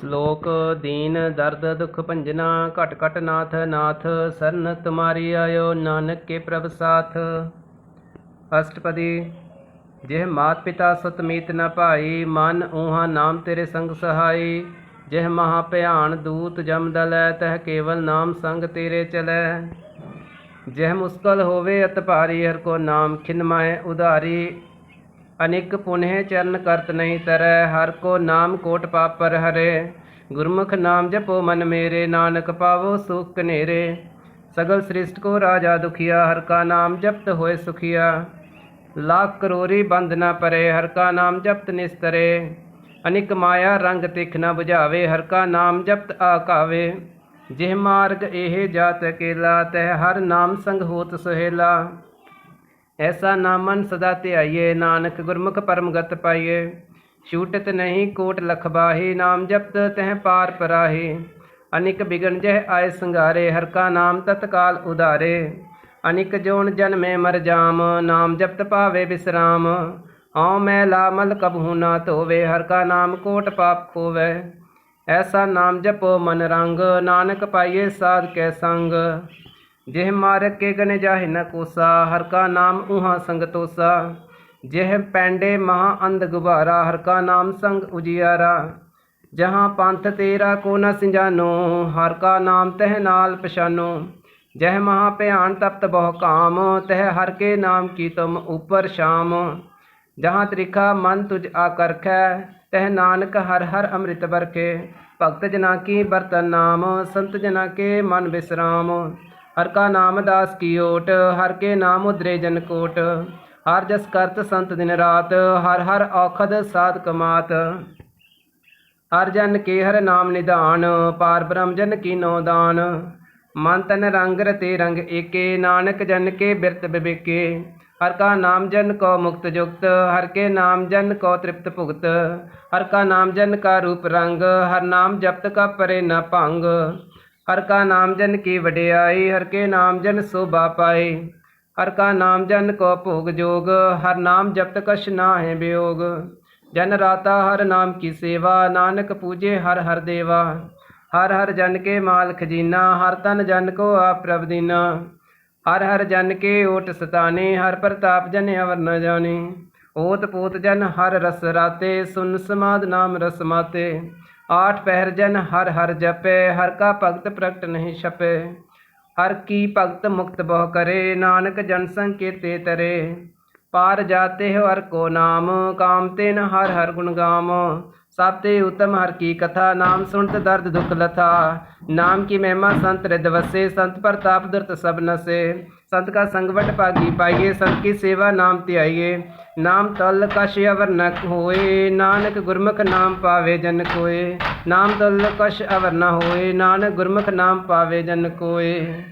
ਸ਼ਲੋਕ ਦੀਨ ਦਰਦ ਦੁਖ ਭੰਜਨਾ, ਘਟ ਘਟ ਨਾਥ ਨਾਥ, ਸਰਨ ਤੁਮਾਰੀ ਆਇਓ ਨਾਨਕ ਕੇ ਪ੍ਰਭ ਸਾਥ। ਅਸ਼ਟਪਦੀ, ਜਿਹ ਮਾਤ ਪਿਤਾ ਸਤਮੀਤ ਨ ਭਾਈ, ਮਨ ਊਹਾ ਨਾਮ ਤੇਰੇ ਸੰਗ ਸਹਾਈ। ਜਿਹ ਮਹਾ ਭਿਆਨ ਦੂਤ ਜਮ ਦਲੈ, ਤਹ ਕੇਵਲ ਨਾਮ ਸੰਗ ਤੇਰੇ ਚਲੈ। ਜਿਹ ਮੁਸਕਲ ਹੋਵੇ ਅਤ ਭਾਰੀ, ਹਰ ਕੋ ਨਾਮ ਖਿਨਮਾਏ ਉਧਾਰੀ। ਅਨਿਕ ਪੁਨਹ ਚਰਨ ਕਰਤ ਨਹੀਂ ਤਰੈ, ਹਰ ਕੋ ਨਾਮ ਕੋਟ ਪਾਪ ਪਰ ਹਰੇ। ਗੁਰਮੁਖ ਨਾਮ ਜਪੋ ਮਨ ਮੇਰੇ, ਨਾਨਕ ਪਾਵੋ ਸੁਖ ਕਨੇਰੇ ਸਗਲ ਸ੍ਰਿਸ਼ਟ ਕੋ ਰਾਜਾ ਦੁਖੀਆ, ਹਰ ਕਾ ਨਾਮ ਜਪਤ ਹੋਏ ਸੁਖੀਆ। ਲੱਖ ਕਰੋਰੀ ਬੰਦ ਨਾ ਪਰੇ, ਹਰ ਕਾ ਨਾਮ ਜਪਤ ਨਿਸਤਰੇ। ਅਨਿਕ ਮਾਇਆ ਰੰਗ ਤਿਖ ਨਾ 부ਝਾਵੇ ਹਰ ਕਾ ਨਾਮ ਜਪਤ ਆਕਾਵੇ। ਜਿਹ ਮਾਰਗ ਇਹ ਜਾਤ ਅਕੇਲਾ, ਤਹ ਹਰ ਨਾਮ ਸੰਗ ਹੋਤ ਸੁਹੇਲਾ। ਐਸਾ ਨਾਮਨ ਸਦਾ ਧਿਆਈਏ, ਨਾਨਕ ਗੁਰਮੁਖ ਪਰਮਗਤ ਪਾਈਏ। ਛੂਟਤ ਨਹੀਂ ਕੋਟ ਲਖਬਾਹੀ ਨਾਮ ਜਪਤ ਤਹ ਪਾਰ ਪਰਾਹੀ। ਅਨਿਕ ਬਿਗਨ ਜਹ ਆਏ ਸੰਗਾਰੇ, ਹਰ ਕਾ ਨਾਮ ਤਤਕਾਲ ਉਧਾਰੇ। ਅਨਿਕ ਜੋਨ ਜਨਮੇ ਮਰ ਜਾਮ, ਨਾਮ ਜਪਤ ਪਾਵੇ ਬਿਸਰਾਮ। ਹਉ ਮੈਂ ਲਾਮਲ ਕਬਹੂ ਨਾ ਧੋਵੇ, ਹਰ ਕਾ ਨਾਮ ਕੋਟ ਪਾਪ ਖੋਵੇ। ਐਸਾ ਨਾਮ ਜਪੋ ਮਨ ਰੰਗ, ਨਾਨਕ ਪਾਈਏ ਸਾਧ ਕੈ ਸੰਗ। ਜਿਹ ਮਾਰਗ ਕੇ ਗਨ ਜਾਹਿ ਨ ਕੋਸਾ, ਹਰ ਕਾ ਨਾਮ ਉਹਾ ਸੰਗ ਤੋਸਾ। ਜਿਹ ਪੈਂਡੇ ਮਹਾ ਅੰਧ ਗੁਬਾਰਾ, ਹਰ ਕਾ ਨਾਮ ਸੰਗ ਉਜਿਆਰਾ। ਜਹਾਂ ਪੰਥ ਤੇਰਾ ਕੋ ਨ ਸਿੰਜਾਨੋ, ਹਰ ਕਾ ਨਾਮ ਤਹ ਨਾਲ ਪਛਾਨੋ। ਜਹ ਮਹਾ ਭਿਆਨ ਤਪਤ ਬਹੁ ਕਾਮ, ਤਹ ਹਰ ਕੇ ਨਾਮ ਕੀ ਤੁਮ ਉਪਰ ਸ਼ਾਮ। ਜਹਾਂ ਤ੍ਰਿਖਾ ਮਨ ਤੁਝ ਆਕਰਖੈ, ਤਹ ਨਾਨਕ ਹਰ ਹਰ ਅੰਮ੍ਰਿਤ ਵਰਖੇ। ਭਗਤ ਜਨਾ ਕੀ ਬਰਤਨ ਨਾਮ, ਸੰਤ ਜਨਾ ਕੇ ਮਨ ਵਿਸਰਾਮ ਹਰ ਕਾ ਨਾਮ ਦਾਸ ਕੀ ਹਰ ਕੇ ਨਾਮ ਉਦਰੇ ਜਨ ਕੋਟ। ਹਰ ਜਸ ਕਰਤ ਸੰਤ ਦਿਨ ਰਾਤ, ਹਰ ਹਰ ਔਖਦ ਸਾਧ ਕਮਾਤ। ਹਰ ਜਨ ਕੇ ਹਰ ਨਾਮ ਨਿਧਾਨ, ਪਾਰ ਬ੍ਰਹਮ ਜਨ ਕੀ ਨੋ ਦਾਨ। ਮਨ ਤਨ ਰੰਗ ਰਤੇ ਰੰਗ ਏਕੇ, ਨਾਨਕ ਜਨ ਕੇ ਬਿਰਤ ਬਿਬੇਕੇ ਹਰ ਕਾ ਨਾਮ ਜਨ ਕੋ ਮੁਕਤ ਜੁਗਤ, ਹਰ ਕੇ ਨਾਮ ਜਨ ਕੋ ਤ੍ਰਿਪਤ ਭੁਗਤ। ਹਰ ਕਾ ਨਾਮ ਜਨ ਕਾ ਰੂਪ ਰੰਗ, ਹਰ ਨਾਮ ਜਪਤ ਕਾ ਪਰੇ ਨਾ ਭੰਗ। ਹਰ ਕਾ ਨਾਮ ਜਨ ਕੀ ਵਡਿਆਈ, ਹਰ ਕੇ ਨਾਮ ਜਨ ਸੋਭਾ ਪਾਏ ਹਰ ਕਾ ਨਾਮ ਜਨ ਕੋ ਭੋਗ ਜੋਗ, ਹਰ ਨਾਮ ਜਪਤ ਕਛ ਹੈ ਬਿਯੋਗ ਜਨ ਰਾਤਾ ਹਰ ਨਾਮ ਕੀ ਸੇਵਾ, ਨਾਨਕ ਪੂਜੇ ਹਰ ਹਰ ਦੇਵਾ। ਹਰ ਹਰ ਜਨ ਕੇ ਮਾਲ ਖਜ਼ੀਨਾ, ਹਰ ਤਨ ਜਨ ਕੋ ਆਪ ਪ੍ਰਭ ਦੀਨਾ। ਹਰ ਹਰ ਜਨ ਕੇ ਓਟ ਸਤਾਨੇ, ਹਰ ਪ੍ਰਤਾਪ ਜਨ ਅਵਰ ਨ ਜਾਣੇ। ਓਤ ਪੋਤ ਜਨ ਹਰ ਰਸ ਰਾਤੇ, ਸੁਨ ਸਮਾਦ ਨਾਮ ਰਸ ਮਾਤੇ। ਆਠ ਪਹਿਰ ਜਨ ਹਰ ਹਰ ਜਪੇ, ਹਰ ਕਾ ਭਗਤ ਪ੍ਰਗਟ ਨਹੀਂ ਛਪੇ। ਹਰ ਕੀ ਭਗਤ ਮੁਕਤ ਬਹੁ ਕਰੇ, ਨਾਨਕ ਜਨ ਸੰਕੇਤੇ ਤਰੇ। ਪਾਰ ਜਾਤੇ ਹਰ ਕੋ ਨਾਮ, ਕਾਮ ਤੇ ਨ ਹਰ ਹਰ ਗੁਣ ਗਾਮ। ਸਭ ਉਤਮ ਹਰ ਕੀ ਕਥਾ, ਨਾਮ ਸੁਣਤ ਦਰਦ ਦੁਖ ਲਥਾ। ਨਾਮ ਕੀ ਮਹਿਮਾ ਸੰਤ ਰਿਦ ਵਸੇ, ਸੰਤ ਪ੍ਰਤਾਪ ਦੁਰਤ ਸਭ ਨਸੇ। ਸੰਤ ਕਾ ਸੰਗਵਟ ਪਾਗੀ ਪਾਈਏ, ਸੰਤ ਕੀ ਸੇਵਾ ਨਾਮ ਧਿਆਈਏ। ਨਾਮ ਤਲ ਕਸ਼ ਅਵਰ ਨ ਹੋਏ, ਨਾਨਕ ਗੁਰਮੁਖ ਨਾਮ ਪਾਵੇ ਜਨ ਕੋਏ। ਨਾਮ ਤਲ ਕਸ਼ ਅਵਰ ਨ ਹੋਏ, ਨਾਨਕ ਗੁਰਮੁਖ ਨਾਮ ਪਾਵੇ ਜਨ ਕੋਏ।